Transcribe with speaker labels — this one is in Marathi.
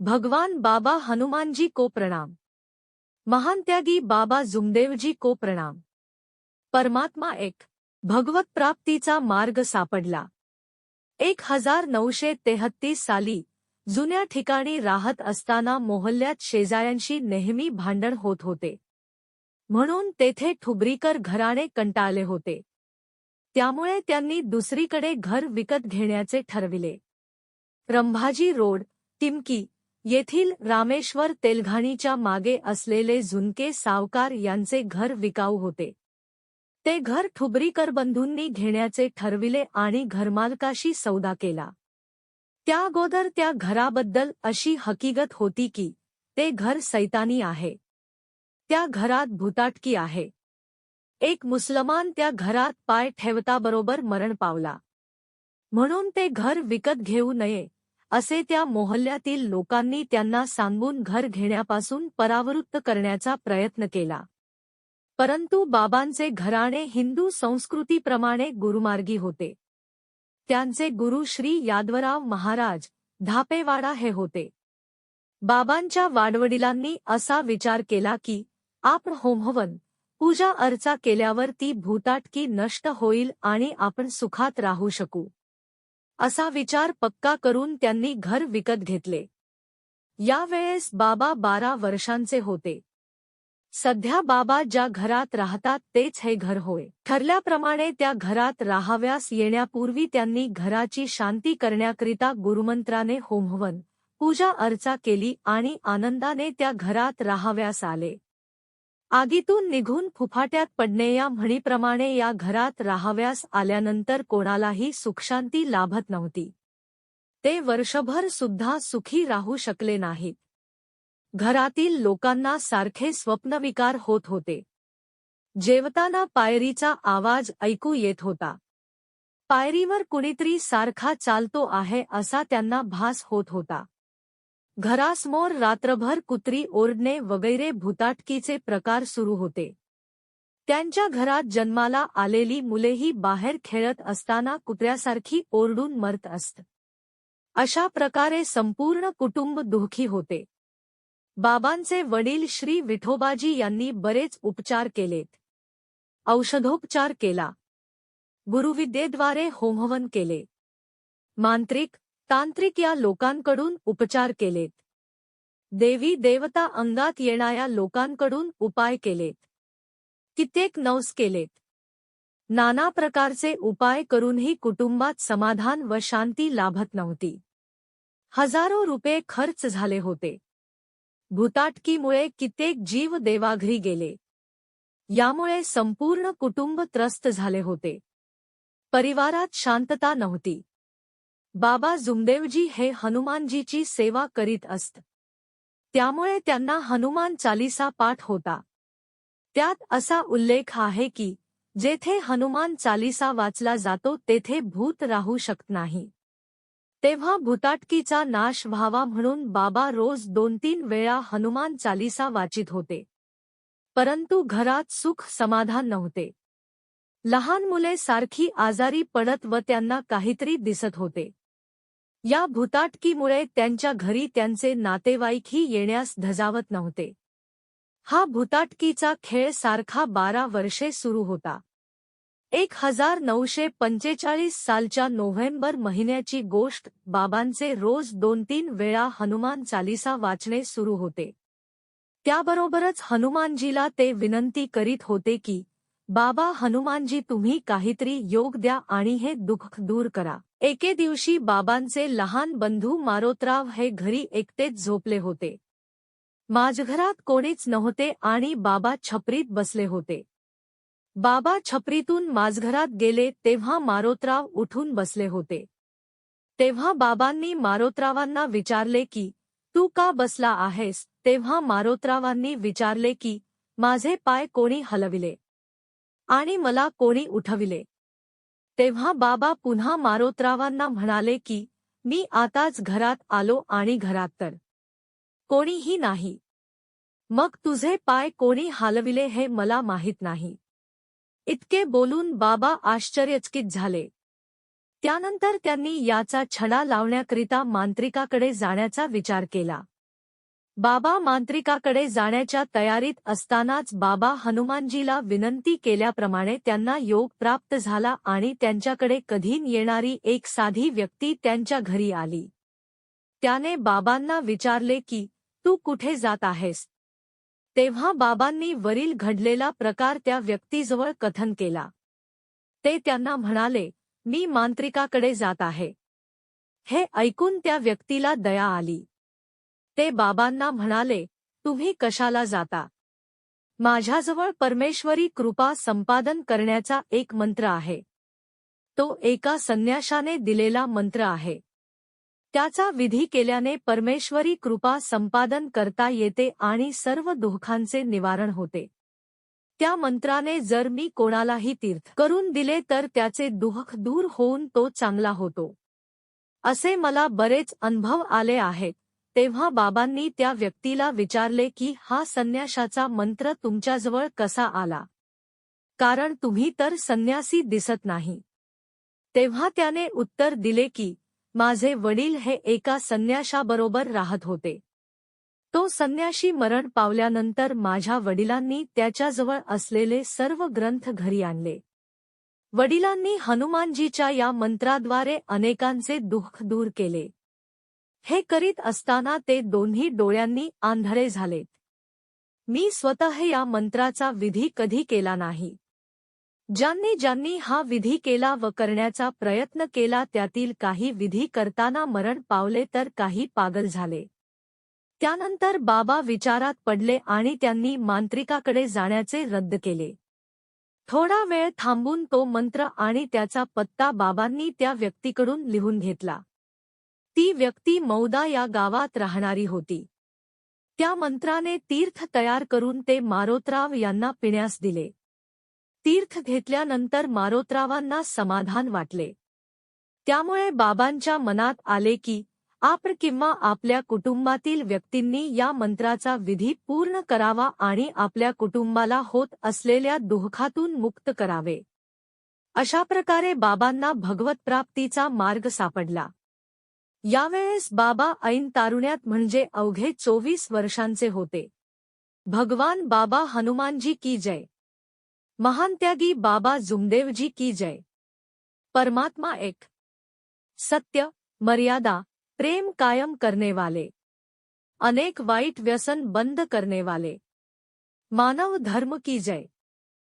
Speaker 1: भगवान बाबा हनुमानजी को प्रणाम. महान त्यागी बाबा जुमदेवजी को प्रणाम. परमात्मा एक भगवत प्राप्तीचा मार्ग सापडला. एक हजार नऊशे तेहत्तीस साली जुन्या ठिकाणी राहत असताना मोहल्ल्यात शेजाऱ्यांशी नेहमी भांडण होत होते. म्हणून तेथे ठुबरीकर घराणे कंटाळले होते. त्यामुळे त्यांनी दुसरीकडे घर विकत घेण्याचे ठरविले. रंभाजी रोड टिमकी येथील रामेश्वर तेलघाणीच्या मागे असलेले झुनके सावकार यांचे घर विकाऊ होते. ते घर ठुबरीकर बंधूंनी घेण्याचे ठरविले आणि घरमालकाशी सौदा केला. त्या अगोदर त्या घराबद्दल अशी हकीकत होती की ते घर सैतानी आहे. त्या घरात भूताटकी आहे. एक मुसलमान त्या घरात पाय ठेवताबरोबर मरण पावला. म्हणून ते घर विकत घेऊ नये. असे त्या मोहल्ल्यातील लोकांनी त्यांना सांगून घर घेण्यापासून परावृत्त करण्याचा प्रयत्न केला. परंतु बाबांचे घराणे हिंदू संस्कृतीप्रमाणे गुरुमार्गी होते. त्यांचे गुरु श्री यादवराव महाराज धापेवाडा हे होते. बाबांच्या वाडवडिलांनी असा विचार केला की आपण होमहवन पूजा अर्चा केल्यावर ती भूताटकी नष्ट होईल आणि आपण सुखात राहू शकू. असा विचार पक्का करून त्यांनी घर विकत घेतले. यावेळेस बाबा बारा वर्षांचे होते. सध्या बाबा ज्या घरात राहतात तेच हे घर होय. ठरल्याप्रमाणे त्या घरात राहाव्यास येण्यापूर्वी त्यांनी घराची शांती करण्याकरिता गुरुमंत्राने होमहवन पूजा अर्चा केली आणि आनंदाने त्या घरात राहाव्यास आले. आगीतून निघून फुफाट्यात पडणे या म्हणीप्रमाणे या घरात राहाव्यास आल्यानंतर कोणालाही सुखशांती लाभत नव्हती. ते वर्षभर सुद्धा सुखी राहू शकले नाहीत. घरातील लोकांना सारखे स्वप्नविकार होत होते. जेवताना पायरीचा आवाज ऐकू येत होता. पायरीवर कुणीतरी सारखा चालतो आहे असा त्यांना भास होत होता. घरासमोर रात्रभर कुत्री ओरडणे वगैरे भूताटकीचे प्रकार सुरू होते. त्यांच्या घरात जन्माला आलेली मुलेही बाहेर खेळत असताना कुत्र्यासारखी ओरडून मरत असत. अशा प्रकारे संपूर्ण कुटुंब दुःखी होते. बाबांचे वडील श्री विठोबाजी यांनी बरेच उपचार केलेत. औषधोपचार केला. गुरुविद्येद्वारे होमहवन केले. मांत्रिक तांत्रिक या लोकांकडून उपचार केलेत. देवी देवता अंगात येणाऱ्या लोकांकडून उपाय केलेत. कित्येक नवस केलेत. नाना प्रकारचे उपाय करूनही कुटुंबात समाधान व शांती लाभत नव्हती. हजारो रुपये खर्च झाले होते. भूताटकीमुळे कित्येक जीव देवाघरी गेले. यामुळे संपूर्ण कुटुंब त्रस्त झाले होते. परिवारात शांतता नव्हती. बाबा जुमदेवजी हे हनुमानजीची सेवा करीत असत. त्यामुळे त्यांना हनुमान चालिसा पाठ होता. त्यात असा उल्लेख आहे की जेथे हनुमान चालिसा वाचला जातो तेथे भूत राहू शकत नाही. तेव्हा भूताटकीचा नाश व्हावा म्हणून बाबा रोज दोन तीन वेळा हनुमान चालिसा वाचित होते. परंतु घरात सुख समाधान नव्हते. लहान मुले सारखी आजारी पडत व त्यांना काहीतरी दिसत होते. या भूताटकीमुळे त्यांच्या घरी त्यांचे नातेवाईकही येण्यास धजावत नव्हते. हा भूताटकीचा खेळ सारखा बारा वर्षे सुरू होता. एक हजार नऊशे पंचेचाळीस सालच्या नोव्हेंबर महिन्याची गोष्ट बाबांचे रोज दोन तीन वेळा हनुमान चालिसा वाचणे सुरू होते. त्याबरोबरच हनुमानजीला ते विनंती करीत होते की बाबा हनुमानजी तुम्ही काहीतरी योग द्या आणि हे दुःख दूर करा. एके दिवशी बाबांचे लहान बंधू मारोतराव हे घरी एकटेच झोपले होते. माझघरात कोणीच नव्हते आणि बाबा छपरीत बसले होते. बाबा छपरीतून माझघरात गेले तेव्हा मारोतराव उठून बसले होते. तेव्हा बाबांनी मारोतरावांना विचारले की तू का बसला आहेस? तेव्हा मारोतरावांनी विचारले की माझे पाय कोणी हलविले? आणि मला कोणी उठविले. तेव्हा बाबा पुन्हा मारोत्रावांना म्हणाले की मी आताच घरात आलो आणि घरात तर कोणीही नाही. मग तुझे पाय कोणी हालविले हे मला माहीत नाही. इतके बोलून बाबा आश्चर्यचकित झाले. त्यानंतर त्यांनी याचा छडा लावण्याकरिता मांत्रिकाकडे जाण्याचा विचार केला. बाबा मांत्रिकाकडे जाण्याच्या तयारीत असतानाच बाबा हनुमानजीला विनंती केल्याप्रमाणे त्यांना योग प्राप्त झाला आणि त्यांच्याकडे कधी येणारी एक साधी व्यक्ती त्यांच्या घरी आली. त्याने बाबांना विचारले की तू कुठे जात आहेस? तेव्हा बाबांनी वरील घडलेला प्रकार त्या व्यक्तीजवळ कथन केला. ते त्यांना म्हणाले मी मांत्रिकाकडे जात आहे. हे ऐकून त्या व्यक्तीला दया आली. ते बाबांना म्हणाले तुम्ही कशाला जाता? माझ्याजवळ परमेश्वरी कृपा संपादन करण्याचा एक मंत्र आहे. तो एका संन्याशाने दिलेला मंत्र आहे. त्याचा विधी केल्याने परमेश्वरी कृपा संपादन करता येते आणि सर्व दुःखांचे निवारण होते. त्या मंत्राने जर मी कोणालाही तीर्थ करून दिले तर त्याचे दुःख दूर होऊन तो चांगला होतो. असे मला बरेच अनुभव आले आहेत. तेव्हा बाबांनी त्या व्यक्तीला विचारले की हा संन्याशाचा मंत्र तुमच्याजवळ कसा आला? कारण तुम्ही तर संन्यासी दिसत नाही. तेव्हा त्याने उत्तर दिले की माझे वडील हे एका संन्याशाबरोबर राहत होते. तो संन्याशी मरण पावल्यानंतर माझ्या वडिलांनी त्याच्याजवळ असलेले सर्व ग्रंथ घरी आणले. वडिलांनी हनुमानजीच्या या मंत्राद्वारे अनेकांचे दुःख दूर केले. हे करीत असताना ते दोन्ही डोळ्यांनी आंधळे झालेत. मी स्वतः या मंत्राचा विधी कधी केला नाही. ज्यांनी ज्यांनी हा विधी केला व करण्याचा प्रयत्न केला त्यातील काही विधी करताना मरण पावले तर काही पागल झाले. त्यानंतर बाबा विचारात पडले आणि त्यांनी मांत्रिकाकडे जाण्याचे रद्द केले. थोडा वेळ थांबून तो मंत्र आणि त्याचा पत्ता बाबांनी त्या व्यक्तीकडून लिहून घेतला. ती व्यक्ती मौदा या गावात राहणारी होती. त्या मंत्राने तीर्थ तयार करून ते मारोतराव यांना पिण्यास दिले. तीर्थ घेतल्यानंतर मारोतरावांना समाधान वाटले. त्यामुळे बाबांच्या मनात आले की आपण किंवा आपल्या कुटुंबातील व्यक्तींनी या मंत्राचा विधी पूर्ण करावा आणि आपल्या कुटुंबाला होत असलेल्या दुःखातून मुक्त करावे. अशा प्रकारे बाबांना भगवतप्राप्तीचा मार्ग सापडला. यावेळेस बाबा ऐन तारुण्यात म्हणजे अवघे चोवीस वर्षांचे होते. भगवान बाबा हनुमानजी की जय. महानत्यागी बाबा जुमदेवजी की जय. परमात्मा एक. सत्य, मर्यादा, प्रेम कायम करने वाले अनेक वाइट व्यसन बंद करने वाले मानव धर्म की जय.